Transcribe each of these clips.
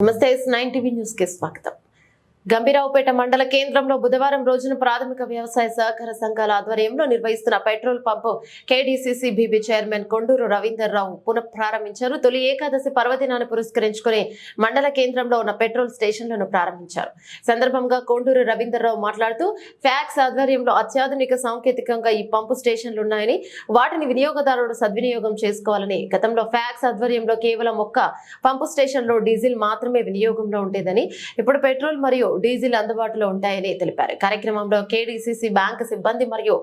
నమస్తే nine TV news కి స్వాగతం గంభీరావుపేట మండల కేంద్రంలో బుధవారం రోజున ప్రాథమిక వ్యవసాయ సహకార సంఘాల ఆధ్వర్యంలో నిర్వహిస్తున్న petrol pump KDCC BB chairman Konduru Ravinder Rao పునఃప్రారంభించారు. తొలి ఏకాదశి పర్వదినాన్ని పురస్కరించుకుని మండల కేంద్రంలో ఉన్న పెట్రోల్ స్టేషన్లను ప్రారంభించారు. సందర్భంగా కొండూరు రవీందర్ రావు మాట్లాడుతూ ఫ్యాక్స్ ఆధ్వర్యంలో అత్యాధునిక సాంకేతికంగా ఈ పంపు స్టేషన్లు ఉన్నాయని వాటిని వినియోగదారుడు సద్వినియోగం చేసుకోవాలని గతంలో ఫ్యాక్స్ ఆధ్వర్యంలో కేవలం ఒక్క పంపు స్టేషన్లో డీజిల్ మాత్రమే వినియోగంలో ఉండేదని ఇప్పుడు పెట్రోల్ మరియు డీజిల్ అందుబాటులో ఉంటాయని తెలిపారు. కార్యక్రమంలో కేడీసీసీ బ్యాంకు సిబ్బంది మరియు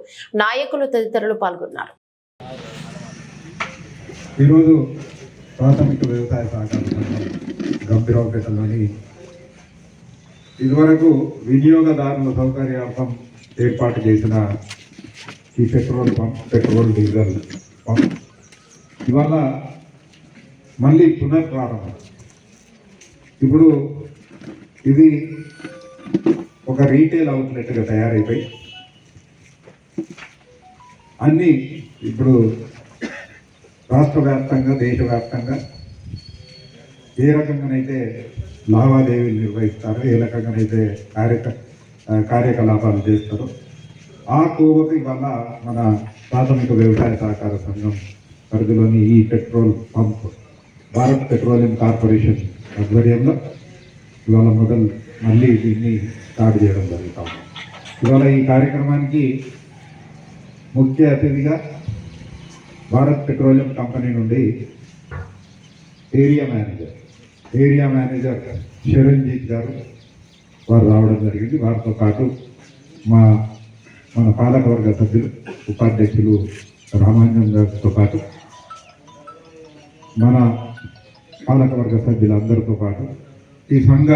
నాయకులు తదితరులు పాల్గొన్నారు. ఈరోజు ప్రాథమిక వ్యవసాయ గంభీరావుపేటలోని ఇదివరకు వినియోగదారుల సౌకర్యార్థం ఏర్పాటు చేసిన ఈ petrol pump petrol diesel pump. ఇవాళ మళ్ళీ పునఃప్రారంభం ఇప్పుడు ఇది ఒక రీటైల్ అవుట్లెట్గా తయారైపోయి అన్నీ ఇప్పుడు రాష్ట్ర వ్యాప్తంగా దేశవ్యాప్తంగా ఏ రకంగానైతే లావాదేవీలు నిర్వహిస్తారో ఏ రకంగానైతే కార్యక కార్యకలాపాలు చేస్తారో ఆ కోవకి వల్ల మన ప్రాథమిక వ్యవసాయ సహకార సంఘం పరిధిలోని ఈ petrol pump Bharat Petroleum Corporation ఆధ్వర్యంలో ఇవాళ మొదలు మళ్ళీ దీన్ని స్టార్ట్ చేయడం జరుగుతాం ఇవాళ ఈ కార్యక్రమానికి ముఖ్య అతిథిగా భారత్ పెట్రోలియం కంపెనీ నుండి area manager area manager Chiranjeet గారు వారు రావడం జరిగింది. వారితో పాటు మా మన పాలకవర్గ సభ్యులు ఉపాధ్యక్షులు రామాంజన్ గారితో పాటు మన పాలకవర్గ సభ్యులందరితో పాటు ఈ సంఘ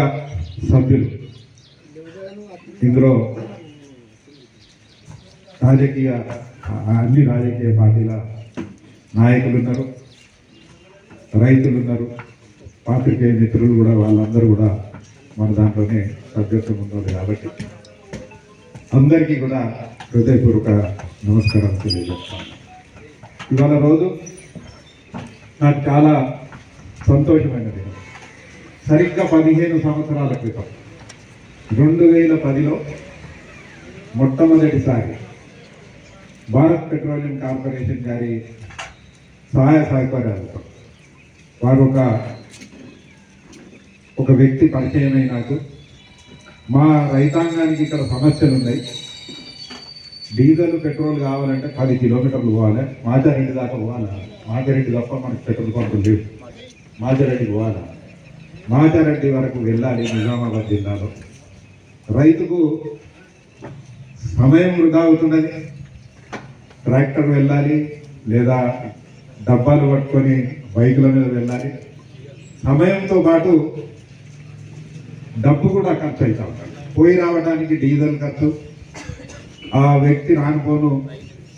సభ్యులు. ఇందులో రాజకీయ అన్ని రాజకీయ పార్టీల నాయకులు ఉన్నారు రైతులు ఉన్నారు పాత్రికేయ మిత్రులు కూడా వాళ్ళందరూ కూడా మన దాంట్లోనే సభ్యత్వం ఉన్నారు కాబట్టి అందరికీ కూడా హృదయపూర్వక నమస్కారం తెలియజేస్తాను. ఇవాళ రోజు నాకు చాలా సంతోషమైన సరిగ్గా పదిహేను సంవత్సరాల క్రితం. రెండు వేల పదిలో మొట్టమొదటిసారి భారత్ పెట్రోలియం కార్పొరేషన్ గారి సహాయ సహకారాలతో వారు ఒక ఒక వ్యక్తి పరిచయమై నాకు మా రైతాంగానికి ఇక్కడ సమస్యలు ఉన్నాయి డీజిల్ పెట్రోల్ కావాలంటే పది కిలోమీటర్లు పోవాలి. మాచారెడ్డి దాకా పోవాలా. మాచారెడ్డి తప్ప మనకు పెట్రోల్ పంపులు లేవు. మాచారెడ్డికి పోవాలా. మాతారెడ్డి వరకు వెళ్ళాలి నిజామాబాద్ జిల్లాలో. రైతుకు సమయం వృధా అవుతున్నది. ట్రాక్టర్ వెళ్ళాలి లేదా డబ్బాలు పట్టుకొని బైకుల మీద వెళ్ళాలి. సమయంతో పాటు డబ్బు కూడా ఖర్చు అవుతా ఉంటాడు పోయి రావడానికి డీజిల్ ఖర్చు. ఆ వ్యక్తి రానుకోను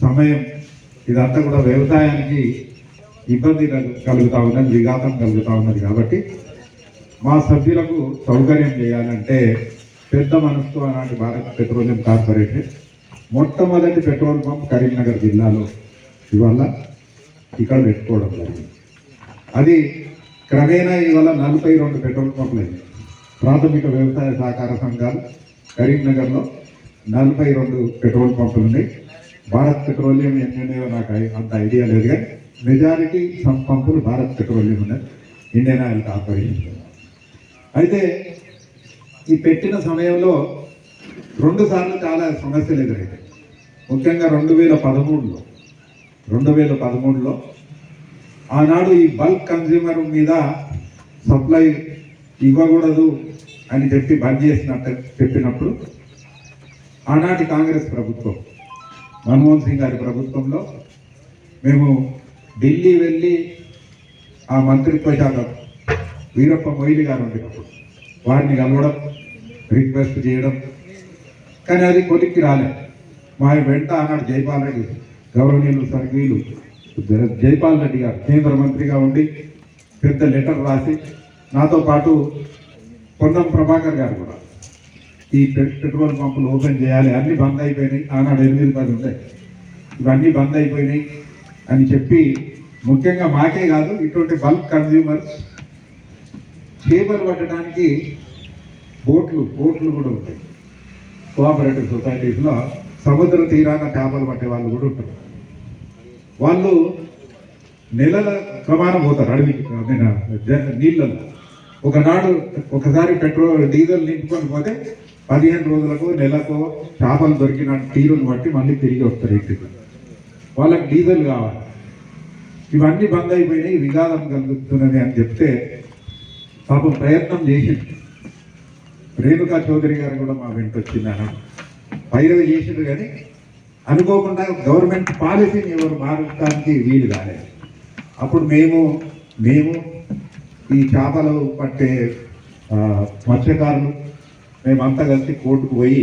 సమయం ఇదంతా కూడా వ్యవసాయానికి ఇబ్బంది కలుగుతూ ఉన్నది విఘాతం కలుగుతూ ఉన్నది కాబట్టి మా సభ్యులకు సౌకర్యం చేయాలంటే పెద్ద మనసుతో అలాంటి భారత పెట్రోలియం కార్పొరేషన్ మొట్టమొదటి పెట్రోల్ పంప్ కరీంనగర్ జిల్లాలో ఇవాళ ఇక్కడ పెట్టుకోవడం జరిగింది. అది క్రమేణా ఇవాళ నలభై రెండు పెట్రోల్ పంపులు. ప్రాథమిక వ్యవసాయ సహకార సంఘాలు కరీంనగర్లో నలభై రెండు పెట్రోల్ పంపులు ఉన్నాయి. భారత్ పెట్రోలియం ఎన్ని నాకు అంత ఐడియా లేదు కానీ మెజారిటీ సమ్ పంపులు భారత్ పెట్రోలియం ఉన్నాయి. Indian Oil Corporation. అయితే ఈ పెట్టిన సమయంలో రెండు సార్లు చాలా సమస్యలు ఎదురైనాయి. ముఖ్యంగా రెండు వేల పదమూడులో రెండు వేల పదమూడులో ఆనాడు ఈ బల్క్ కన్జ్యూమర్ మీద సప్లై ఇవ్వకూడదు అని చెప్పి బంద్ చేసినట్టు చెప్పినప్పుడు ఆనాటి కాంగ్రెస్ ప్రభుత్వం మన్మోహన్ సింగ్ గారి ప్రభుత్వంలో మేము ఢిల్లీ వెళ్ళి ఆ మంత్రిత్వ శాఖ వీరప్ప మొయిలి గారు ఉండేటప్పుడు. వాడిని కలవడం రిక్వెస్ట్ చేయడం. కానీ అది కొలిక్కి రాలేదు మా వెంట ఆనాడు జైపాల్ రెడ్డి. గౌరవనీయులు సర్వీలు జైపాల్ రెడ్డి గారు కేంద్ర మంత్రిగా ఉండి పెద్ద లెటర్ రాసి నాతో పాటు పొన్నం ప్రభాకర్ గారు కూడా ఈ పెట్రోల్ పంపులు ఓపెన్ చేయాలి అన్నీ బంద్ అయిపోయినాయి. ఆనాడు ఎనిమిది పది ఉన్నాయి ఇవన్నీ బంద్ అయిపోయినాయి అని చెప్పి ముఖ్యంగా మాకే కాదు ఇటువంటి బల్క్ కన్జ్యూమర్స్ చేపలు పట్టడానికి బోట్లు బోట్లు కూడా ఉంటాయి. కోఆపరేటివ్ సొసైటీస్లో సముద్ర తీరాన చేపలు పట్టే వాళ్ళు కూడా ఉంటారు. వాళ్ళు నెలల ప్రమాణం పోతారు అడవికి నీళ్ళలో. ఒకనాడు ఒకసారి పెట్రోల్ డీజిల్ నింపుకొని పోతే పదిహేను రోజులకు నెలకు చేపలు దొరికిన తీరును బట్టి మళ్ళీ తిరిగి వస్తారు ఇంటికి. వాళ్ళకి డీజిల్ కావాలి. ఇవన్నీ బంద్ అయిపోయినాయి విఘాతం కలుగుతున్నది అని చెప్తే పాపం ప్రయత్నం చేసిండు రేణుకా చౌదరి గారు కూడా మా వెంట వచ్చింది పైరవి చేసిండు కానీ అనుకోకుండా గవర్నమెంట్ పాలసీని ఎవరు మారడానికి వీలు కాలేదు. అప్పుడు మేము మేము ఈ చేపలు పట్టే మత్స్యకారులు మేమంతా కలిసి కోర్టుకు పోయి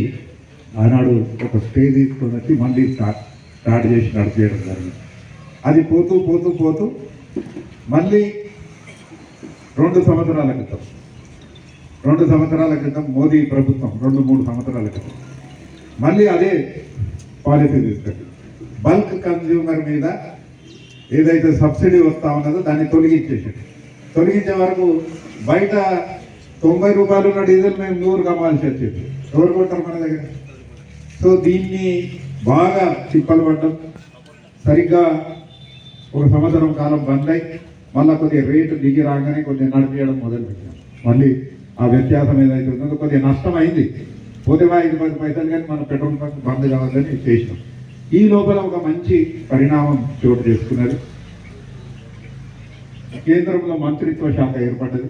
ఆనాడు ఒక స్టే తీసుకొని వచ్చి మళ్ళీ స్టార్ట్ స్టార్ట్ చేసి నడిచేయడం జరిగింది. అది పోతూ పోతూ పోతూ మళ్ళీ రెండు సంవత్సరాల క్రితం. రెండు సంవత్సరాల క్రితం మోదీ ప్రభుత్వం రెండు మూడు సంవత్సరాల క్రితం. మళ్ళీ అదే పాలసీ తీసుకొచ్చింది బల్క్ కన్జ్యూమర్ మీద ఏదైతే సబ్సిడీ వస్తా ఉన్నదో దాన్ని తొలగించేసింది తొలగించే వరకు బయట తొంభై రూపాయలు ఉన్న డీజిల్ మేము నూరు కమ్మాల్సి వచ్చింది ఎవరు కొట్టారు మన దగ్గర? సో దీన్ని బాగా చిప్పలు పడ్డం. సరిగ్గా ఒక సంవత్సరం కాలం బంద్ అయి మళ్ళీ కొద్దిగా రేటు దిగి రాగానే కొద్దిగా నడిపించడం మొదలుపెట్టాం మళ్ళీ ఆ వ్యత్యాసం ఏదైతే ఉందో కొద్దిగా నష్టం అయింది పోతే ఐదు పది పైసలు కానీ మన పెట్రోల్ బంక్ బంద్ కావాలని చేసినాం. ఈ లోపల ఒక మంచి పరిణామం చోటు చేసుకున్నది. కేంద్రంలో మంత్రిత్వ శాఖ ఏర్పడ్డది.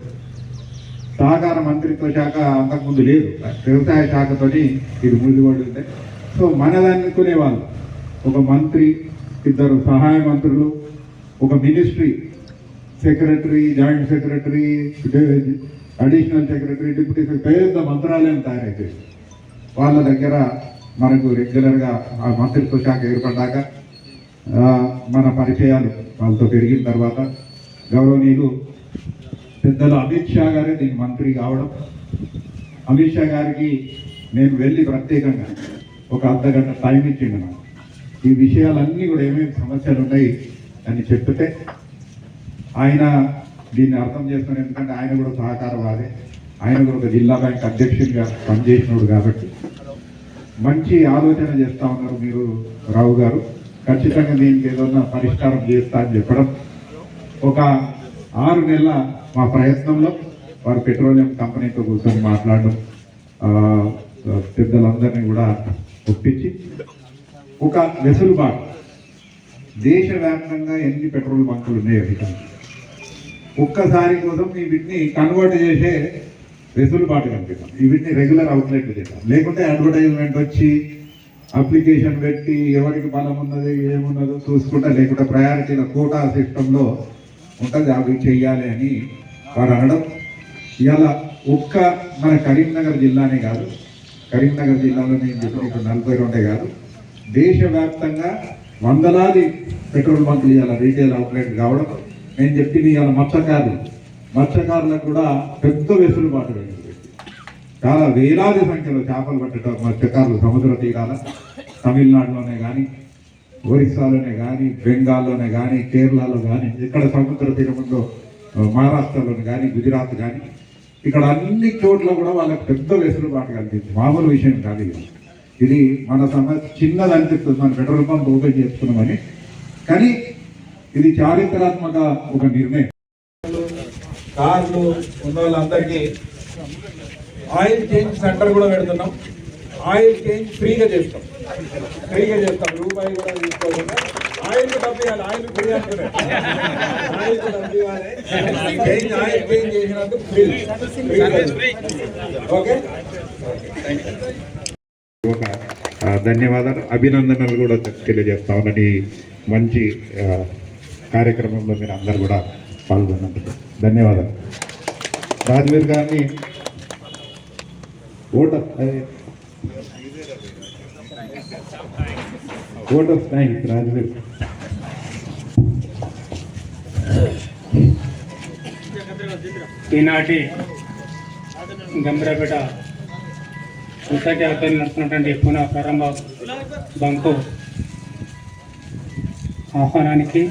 సహకార మంత్రిత్వ శాఖ అంతకుముందు లేదు. వ్యవసాయ శాఖతోని ఇది ముడిపడి ఉంటే సో మనదాన్ని వాళ్ళు ఒక మంత్రి ఇద్దరు సహాయ మంత్రులు ఒక ministry secretary joint secretary additional secretary deputy secretary పెద్ద మంత్రాలయం తయారైపోయింది వాళ్ళ దగ్గర మనకు రెగ్యులర్గా ఆ మంత్రిత్వ శాఖ ఏర్పడ్డాక మన పరిచయాలు వాళ్ళతో పెరిగిన తర్వాత గౌరవనీయులు పెద్దలు అమిత్ షా గారే దీనికి మంత్రి కావడం. అమిత్ షా గారికి నేను వెళ్ళి ప్రత్యేకంగా ఒక అర్ధ గంట టైం ఇచ్చిండు నాకు. ఈ విషయాలన్నీ కూడా ఏమేమి సమస్యలు ఉన్నాయి అని చెప్తే ఆయన దీన్ని అర్థం చేసుకుని ఎందుకంటే ఆయన కూడా సహకారవాదే. ఆయన కూడా ఒక జిల్లా బ్యాంక్ అధ్యక్షుడిగా పనిచేసినోడు కాబట్టి. మంచి ఆలోచన చేస్తా ఉన్నారు మీరు రావు గారు. ఖచ్చితంగా దీనికి ఏదన్నా పరిష్కారం చేస్తా అని చెప్పడం ఒక ఆరు నెలల మా ప్రయత్నంలో వారు పెట్రోలియం కంపెనీతో కూర్చొని మాట్లాడడం పెద్దలందరినీ కూడా ఒప్పించి ఒక వెసులుబాటు. దేశవ్యాప్తంగా ఎన్ని పెట్రోల్ బంకులు ఉన్నాయి ఇక్కడ ఒక్కసారి కోసం ఈ వీటిని కన్వర్ట్ చేసే వెసులుబాటు కనిపిస్తాం ఈ వీటిని రెగ్యులర్ అవుట్లెట్ చేద్దాం. లేకుంటే అడ్వర్టైజ్మెంట్ వచ్చి అప్లికేషన్ పెట్టి ఎవరికి బలం ఉన్నది ఏమున్నదో చూసుకుంటా లేకుంటే ప్రయారిటీల కోటా సిస్టంలో ఉంటుంది అవి చెయ్యాలి అని వారు అనడం. ఇవాళ ఒక్క మన కరీంనగర్ జిల్లానే కాదు కరీంనగర్ జిల్లాలో నేను చెప్పిన నలభై రెండే కాదు దేశవ్యాప్తంగా వందలాది పెట్రోల్ బంకులు ఇవాళ రీటైల్ అవుట్లెట్ కావడం నేను చెప్పింది ఇవాళ మత్స్యకారులు. మత్స్యకారులకు కూడా పెద్ద వెసులుబాటు పెట్టింది. చాలా వేలాది సంఖ్యలో చేపలు పట్టడం మత్స్యకారులు సముద్ర తీరాల తమిళనాడులోనే కానీ ఒరిస్సాలోనే కానీ బెంగాల్లోనే కానీ కేరళలో కానీ ఇక్కడ సముద్ర తీరముందో మహారాష్ట్రలోనే కానీ గుజరాత్ కానీ ఇక్కడ అన్ని చోట్ల కూడా వాళ్ళకి పెద్ద వెసులుబాటు కలిగింది. మామూలు విషయం కాదు ఇది. ఇది మన సమస్య చిన్నది అనిపిస్తుంది. మన పెట్రోల్ పంప్ ఓపెన్ చేసుకున్నామని కానీ ఇది చారిత్రాత్మక ఒక నిర్ణయం. కార్లు ఉన్న వాళ్ళందరికీ ఆయిల్ చేంజ్ సెంటర్ కూడా పెడుతున్నాం. ఆయిల్ చేంజ్ ఫ్రీగా చేస్తాం. ఫ్రీగా చేస్తాం. రూపాయి కూడా తీసుకోకుండా ఆయిల్ డబ్బు ఇవ్వాలి. ఆయిల్ ఫ్రీ అంటున్నారు ఆయిల్ డబ్బు ఇవ్వాలి. చేంజ్ ఆయిల్ చేంజ్ చేసినందుకు ఫ్రీ. ఓకే? ఒక ధన్యవాదాలు. అభినందనలు కూడా తెలియజేస్తా ఉన్నాను. మంచి కార్యక్రమంలో మీరు అందరు కూడా పాల్గొన్నందుకు ధన్యవాదాలు. రాజవీర్ గారిని vote of vote of thanks Rajveer. ఈనాటి గంభీరపేట సొసైటీ ఆధ్వర్యంలో నడుస్తున్నటువంటి పునః ప్రారంభ బంకు ఆహ్వానానికి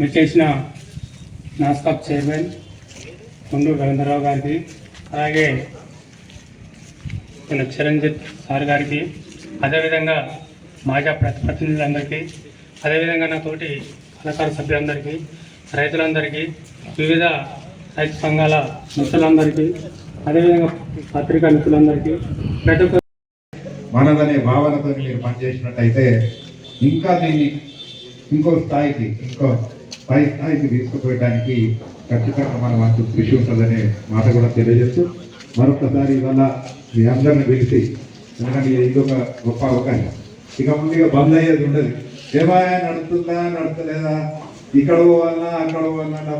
మీరు చేసిన నాస్కాప్ చైర్మన్ కొండూరు రవీంద్రరావు గారికి అలాగే మన చిరంజిత్ సార్ గారికి అదేవిధంగా మాజా ప్రతి ప్రతినిధులందరికీ అదేవిధంగా నా తోటి కళాకార సభ్యులందరికీ రైతులందరికీ వివిధ రైతు సంఘాల మిత్రులందరికీ అదేవిధంగా పత్రికా మిత్రులందరికీ ప్రతి ఒక్క మనదనే భావనతో మీరు పనిచేసినట్టయితే ఇంకా దీన్ని ఇంకో స్థాయికి ఇంకో పై స్థాయికి తీసుకుపోయడానికి ఖచ్చితంగా మన వంతు కృషి ఉంటుందనే మాట కూడా తెలియజేస్తూ మరొకసారి ఇవాళ మీ అందరిని పిలిచి ఎందుకంటే ఇది ఒక గొప్ప అవకాశం. ఇక ముందుగా బంద్ అయ్యేది ఉండదు. ఏమాయా నడుతుందా నడుతలేదా ఇక్కడ పోవాలన్నా అక్కడ పోవాలన్నా